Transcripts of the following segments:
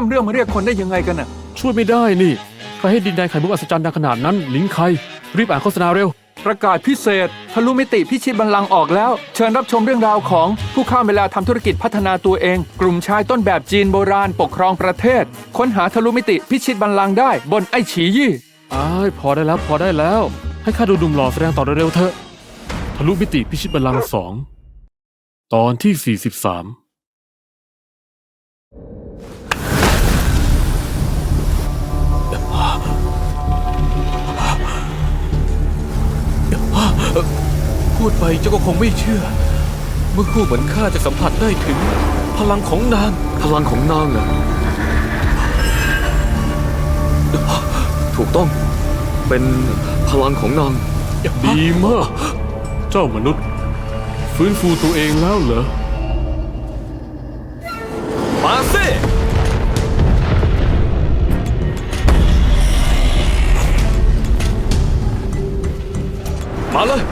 ข้ามเรื่องมาเรียกคนได้ยังไงกันน่ะ ช่วยไม่ได้นี่ใครให้ดินแดนไข่มุกอัศจรรย์ดังขนาดนั้น ลิงใคร รีบอ่านโฆษณาเร็ว ประกาศพิเศษ ทะลุมิติพิชิตบัลลังก์ออกแล้ว เชิญรับชมเรื่องราวของผู้ข้ามเวลาทำธุรกิจพัฒนาตัวเอง กลุ่มชายต้นแบบจีนโบราณปกครองประเทศ ค้นหาทะลุมิติพิชิตบัลลังก์ได้บนไอฉียี่อ้ายพอได้แล้วพอได้แล้ว ให้ข้าดูหนุ่มหล่อแสดงต่อเร็วๆเถอะ ทะลุมิติพิชิตบัลลังก์สองตอนที่ 43 พูดไปเจ้าก็คงไม่เชื่อ เมื่อครู่เหมือนข้าจะสัมผัสได้ถึง พลังของนาง พลังของนางเหรอถูกต้อง เป็นพลังของนาง ดีมาก เจ้ามนุษย์ ฟื้นฟูตัวเองแล้วเหรอ มาสิ มาเลย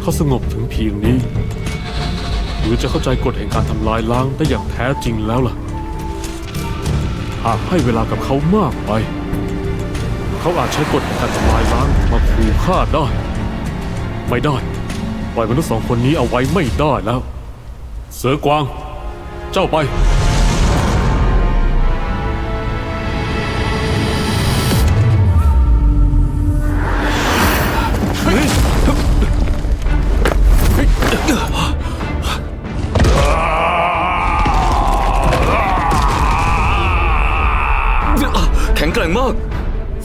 เขาสงบถึงเพียงนี้ หรือจะเข้าใจกฎแห่งการทำลายล้างได้อย่างแท้จริงแล้วล่ะ หากให้เวลากับเขามากไป เขาอาจใช้กฎแห่งการทำลายล้างมาขู่ฆ่าได้ ไม่ได้ ปล่อยมนุษย์สองคนนี้เอาไว้ไม่ได้แล้ว เสือกวาง เจ้าไป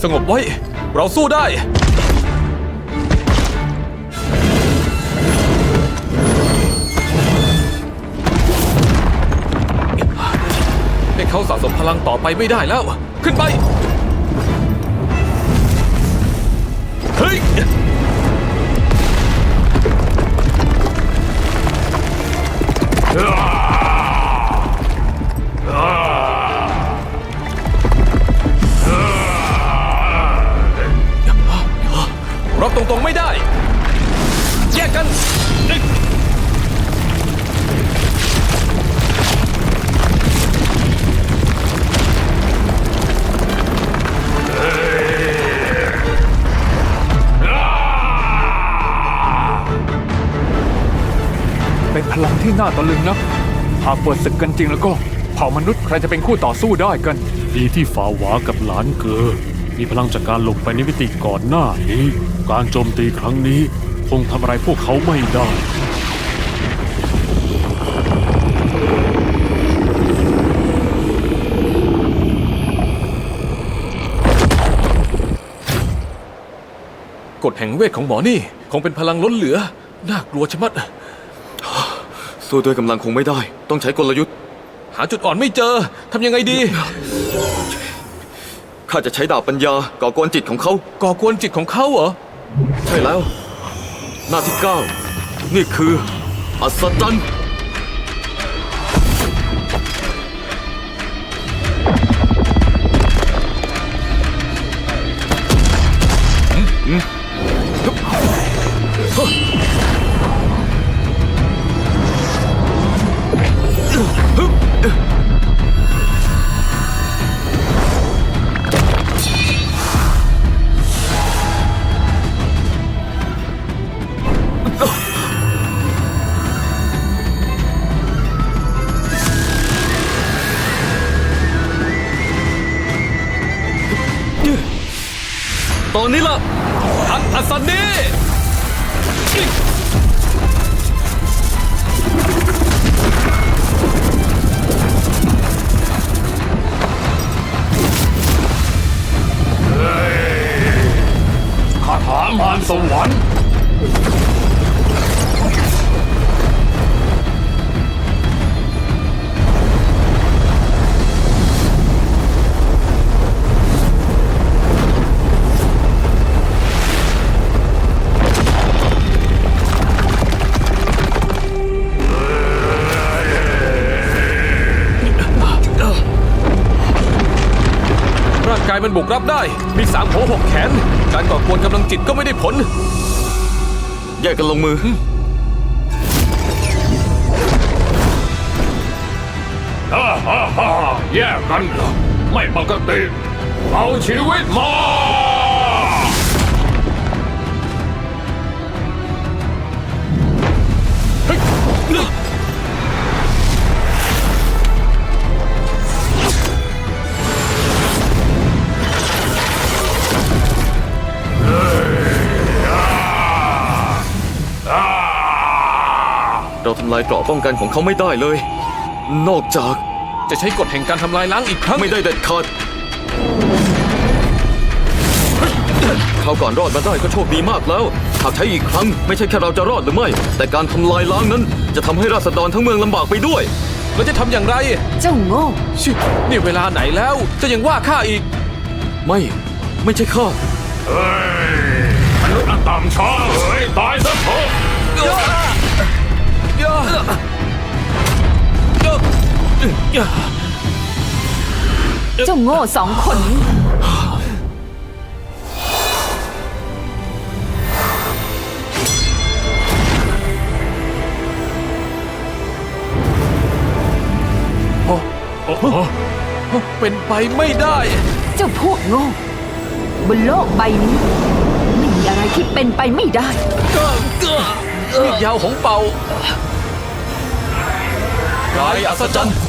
สงบไว้ เราสู้ได้ ให้เขาสะสมพลังต่อไปไม่ได้แล้ว ขึ้นไป รับตรงๆไม่ได้ แยกกันเป็นพลังที่น่าตะลึงนะหากเปิดศึกกันจริงแล้วก็ เผ่ามนุษย์ใครจะเป็นคู่ต่อสู้ได้กัน ดีที่ฝาหวากับหลานเกอ มีพลังจากการหลบไปในมิติก่อนหน้านี้ การโจมตีครั้งนี้คงทำอะไรพวกเขาไม่ได้ กฎแห่งเวทของหมอนี่ คงเป็นพลังล้นเหลือ น่ากลัวชะมัด สู้ด้วยกำลังคงไม่ได้ ต้องใช้กลยุทธ์ หาจุดอ่อนไม่เจอ ทำยังไงดี ข้าจะใช้ดาบปัญญาก่อกวนจิตของเขา ก่อกวนจิตของเขาเหรอ ใช่แล้ว หน้าที่เก้านี่คือ อัศจรรย์ อั มันบุกรับได้ มีสามหัวหกแขน การก่อกวนกำลังจิตก็ไม่ได้ผล แยกกันลงมือ ฮ่าฮ่าฮ่าแยกกันเหรอไม่ปกติ เอาชีวิตมา เราทำลายเกราะป้องกันของเขาไม่ได้เลย นอกจากจะใช้กฎแห่งการทำลายล้างอีกครั้งไม่ได้เด็ดขาดคราวก่อนรอดมาได้ก็โชคดีมากแล้ว หากใช้อีกครั้งไม่ใช่แค่เราจะรอดหรือไม่ แต่การทำลายล้างนั้น จะทำให้ราษฎรทั้งเมืองลำบากไปด้วยเราจะทำอย่างไร เจ้าโง่ชินี่เวลาไหนแล้วเจะยังว่าข้าอีก ไม่ ไม่ใช่ข้า เฮ้ยมนุษย์อันต่ำช้าเฮ้ยตายซะ เถอะเจ้าโง่สองคนนี้เป็นไปไม่ได้ เจ้าพวกโง่บนโลกใบนี้ไม่มีอะไรที่เป็นไปไม่ได้นี่ยาวของเป่าไรอัศจรรย์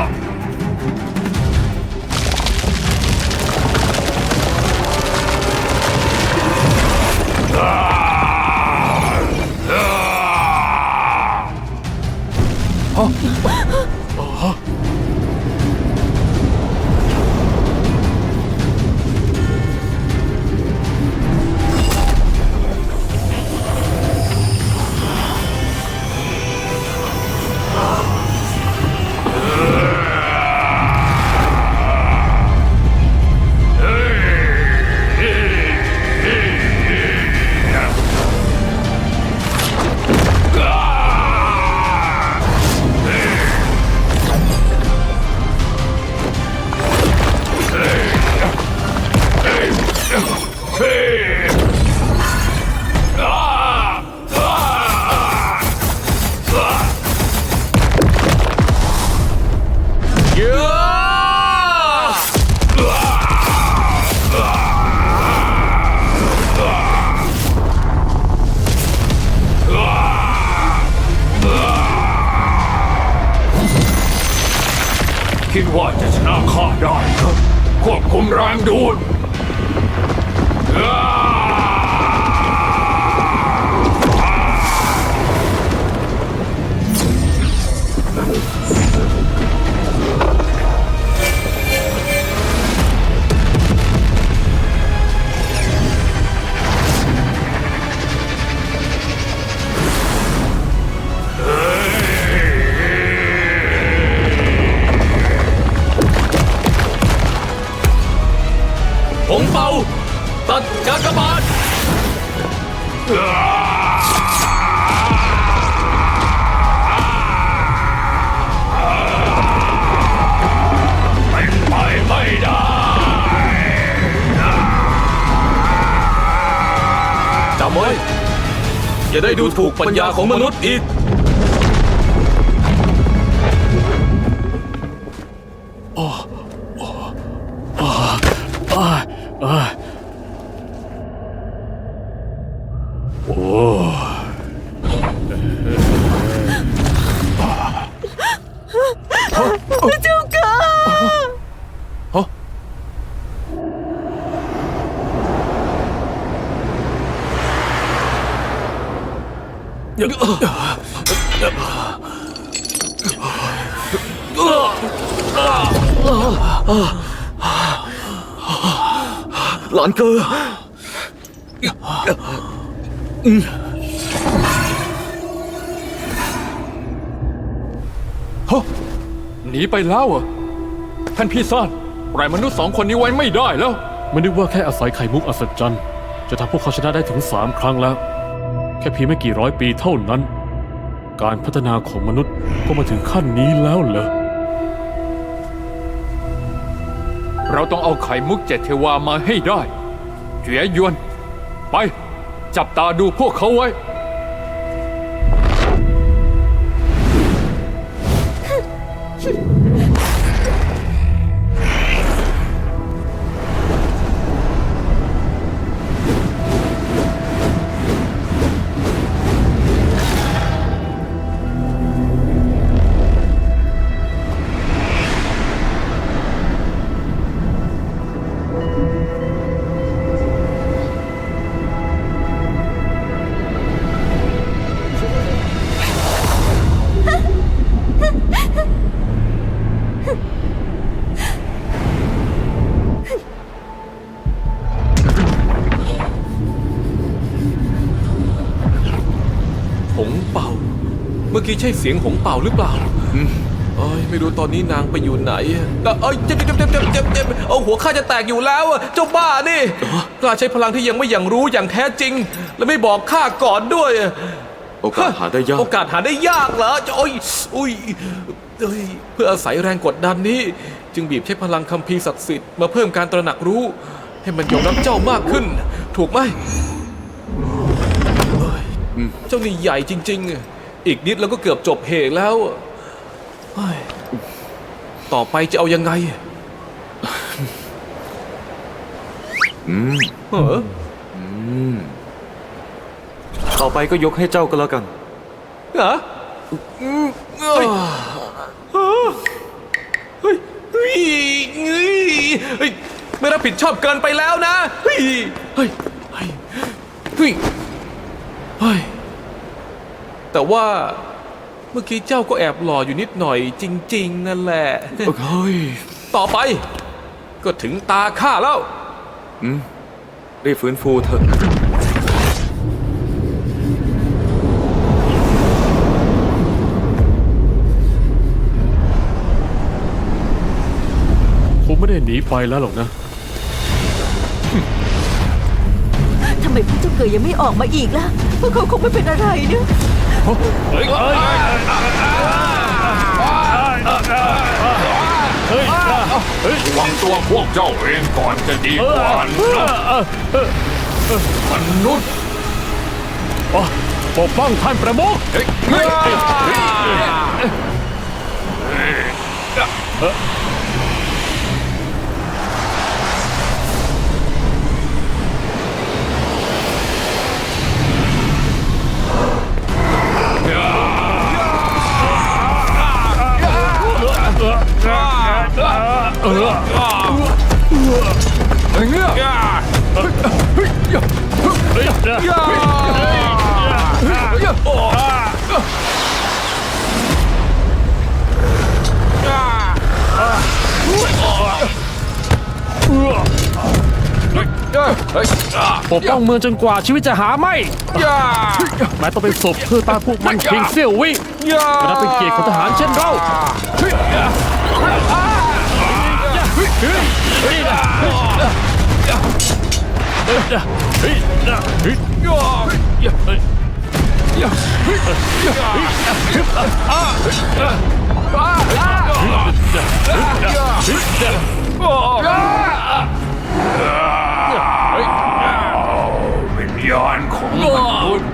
คิดว่าจะชนะข้าได้ครับควบคุมแรงดูดา ตัดกากบาทเป็นไปไม่ได้ จำไว้อย่าได้ดูถูกปัญญาของมนุษย์อีก หลานเกอฮะหนีไปแล้วเหรอท่านพี่ซ่านปล่อยมนุษย์สองคนนี้ไว้ไม่ได้แล้วไม่นึกว่าแค่อาศัยไข่มุกอัศจรรย์ จะทำพวกเขาชนะได้ถึงสามครั้งแล้ว แค่เพียงไม่กี่ร้อยปีเท่านั้น การพัฒนาของมนุษย์ก็มาถึงขั้นนี้แล้วเหรอ เราต้องเอาไข่มุกเจ็ดเทวามาให้ได้เจียยวน ไป จับตาดูพวกเขาไว้ มื่อกี้ใช่เสียงหงเป่าหรือเปล่าเอ้ยไม่รู้ตอนนี้นางไปอยู่ไหนเอ้ยเจ็บเจ็บเจ็บเจ็บเจ็บเจ็บเอาหัวข้าจะแตกอยู่แล้วเจ้าบ้านี่กล้าใช้พลังที่ยังไม่อย่างรู้อย่างแท้จริง และไม่บอกข้าก่อนด้วย โอกาสหาได้ยาก โอกาสหาได้ยากเหรอโอ้ยอุ้ยเอ้ยเพื่ออาศัยแรงกดดันนี้ จึงบีบใช้พลังคัมภีร์ศักดิ์สิทธิ์มาเพิ่มการตระหนักรู้ ให้มันยอมรับเจ้ามากขึ้น ถูกไหมเอ้ยเจ้านี่ใหญ่จริง ๆ อีกนิดแล้วก็เกือบจบเหตุแล้วเฮ้ยต่อไปจะเอายังไงเออต่อไปก็ยกให้เจ้าก็แล้วกันเหรออืมเอ้ยเฮ้ยเฮ้ยเฮ้ยเฮ้ยไม่รับผิดชอบเกินไปแล้วนะ เฮ้ย เฮ้ย เฮ้ยเฮ้ยเฮ้ย แต่ว่าเมื่อกี้เจ้าก็แอบหล่ออยู่นิดหน่อยจริง ๆ นั่นแหละ เฮ้ยต่อไป ก็ถึงตาข้าแล้วรีบฟื้นฟูเถอะคงไม่ได้หนีไปแล้วหรอกนะ ทำไมพระเจ้าเกิดยังไม่ออกมาอีกล่ะ พวกเขาคงไม่เป็นอะไรเนอะ หวังตัวพวกเจ้าเองก่อนจะดีกว่านะมนุษย์ปกป้องท่านประมุข ปกป้องเมืองจนกว่าชีวิตจะหาไม่แม้ต้องเป็นศพเพื่อตาพวกมันเพียงเสี้ยววินับเป็นเกียรติของทหารเช่นเรา วิญญาณของมนุษย์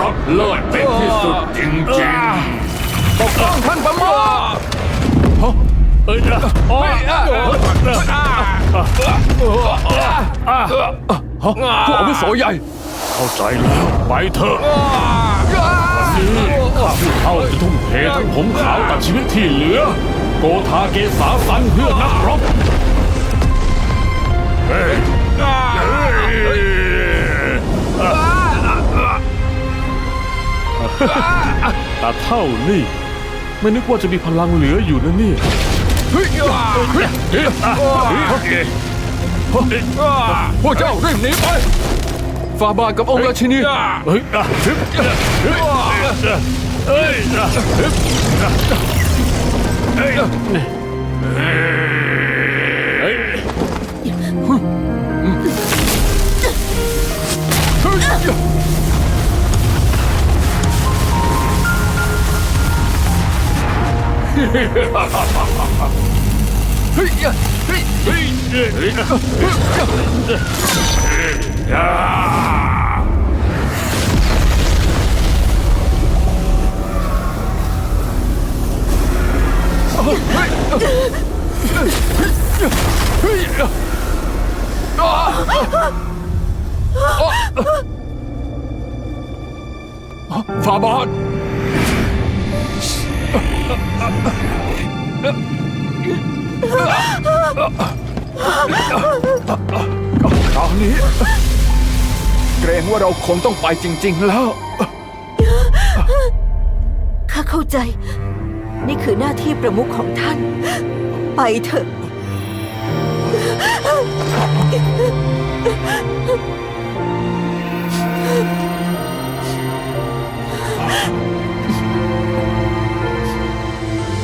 รบเลิศเป็นที่สุดจริงๆปกป้องท่านประมุข ผู้อาวุโสใหญ่ เข้าใจแล้ว ไปเถอะวันนี้ข้าผู้เท่าจะทุ่มเททั้งผมขาวกับชีวิตที่เหลือ โกธาเกษาสันเพื่อนักรบเฮ้ยเฮ้ยตาเท่านี่ ไม่นึกว่าจะมีพลังเหลืออยู่นะเนี่ย พวกเจ้ารีบหนีไปฟาบาทกับองค์ราชินีเฮ้ยอะฮึบเฮ้ย เฮ้ยอะฮึบเฮ้ยเคราวนี้ เกรงว่าเราคงต้องไปจริง ๆ แล้ว ข้าเข้าใจ นี่คือหน้าที่ประมุขของท่าน ไปเถอะ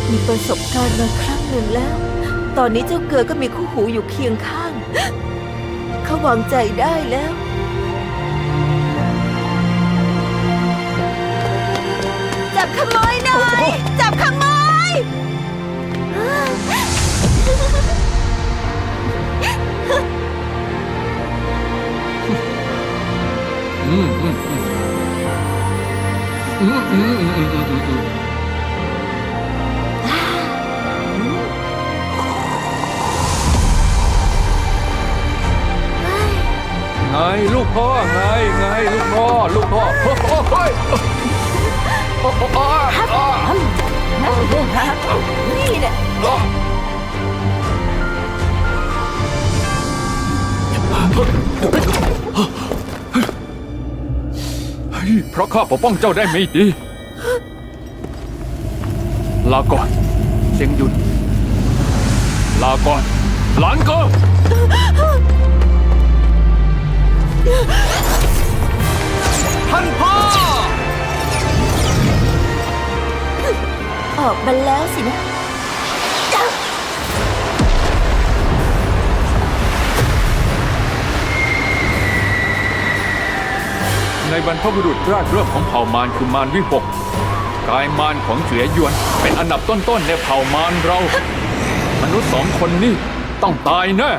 มีประสบการณ์มาครั้งหนึ่งแล้ว ตอนนี้เจ้าเกือก็มีคู่หูอยู่เคียงข้าง เขาวางใจได้แล้ว จับขโมยหน่อย จับขโมยไงลู กพ่อไงไงลูกพ่อลูกพ่อโอ้โหเฮ้ยโอ้โหอ้าอ้านี่แหละอ้าเฮ้ยเพราะข้าปกป้องเจ้าได้ไม่ดี ลาก่อนเสียงหยุน ลาก่อนหลานเก็ ท่านพ่อ ออกมาแล้วสินะในบรรพบุรุษแรกเริ่มของเผ่ามารคือมารวิหกกายมารของเฉียยวน เป็นอันดับต้นๆในเผ่ามารเรา มนุษย์สองคนนี้ต้องตายแน่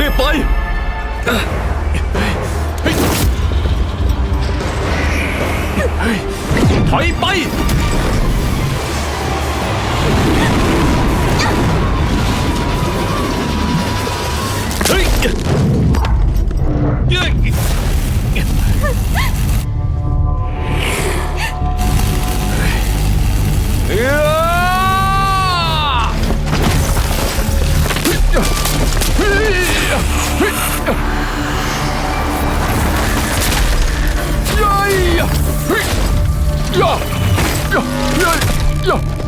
รีบไปถอยไปเฮ้ย ยะย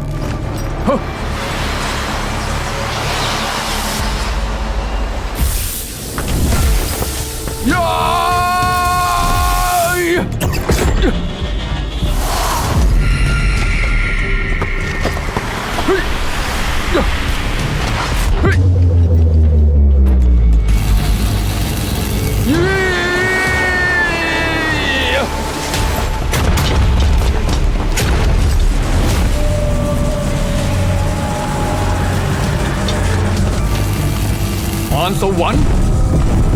สวรรค์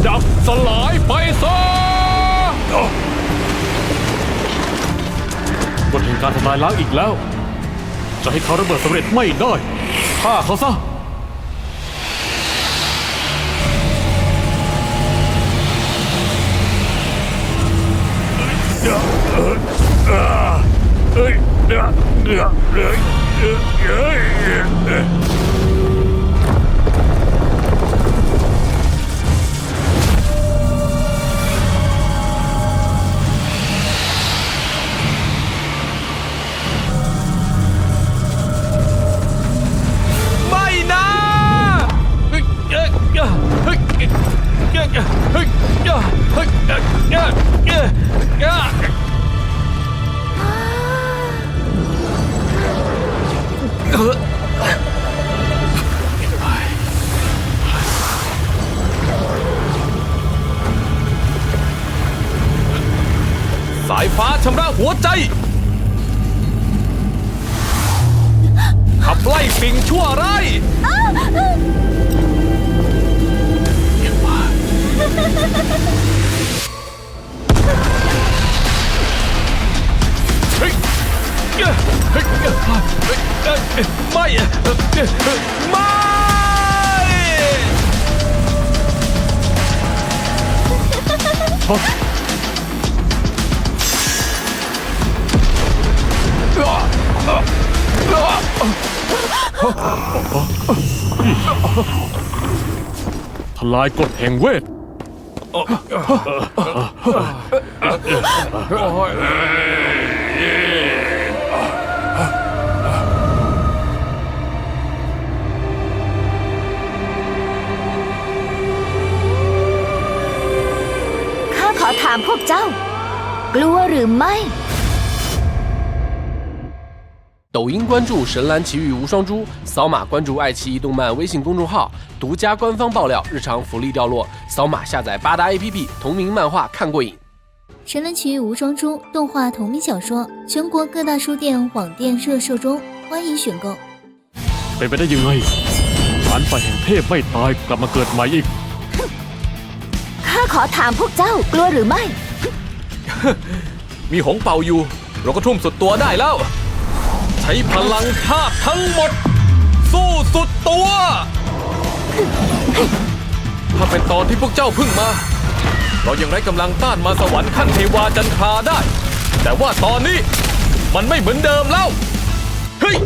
ดับสลายไปซะกฎแห่งการทำลายล้างอีกแล้ว จะให้เขาระเบิดสำเร็จไม่ได้ฆ่าเขาซะเฮ้ยเดี๋ยเดี๋ยเดี๋ย ขับไล่สิ่งชั่วร้ายเฮ้ยเฮ้ยเฮ้ยเฮ้ยไม่ไม่ ทลายกฎแห่งเวท ข้าขอถามพวกเจ้า กลัวหรือไม่ 抖音关注《神蓝奇遇无双珠》，扫码关注爱奇艺动漫微信公众号，独家官方爆料，日常福利掉落。扫码下载八达 APP，同名漫画看过瘾。 《神蓝奇遇无双珠》动画同名小说，全国各大书店、网店热售中，欢迎选购。 เป็นไปได้ยังไงฐานไฟแห่งเทพไม่ตายกลับมาเกิดใหม่อีก ข้าขอถามพวกเจ้า กลัวหรือไม่ มีหงเป่าอยู่ เราก็ทุ่มสุดตัวได้แล้ว ใช้พลังธาตุทั้งหมด สู้สุดตัว ถ้าเป็นตอนที่พวกเจ้าเพึ่งมา เรายังไร้กำลังต้านมาสวรรค์ขั้นเทวาจันทราได้ แต่ว่าตอนนี้มันไม่เหมือนเดิมแล้ว เฮ้ย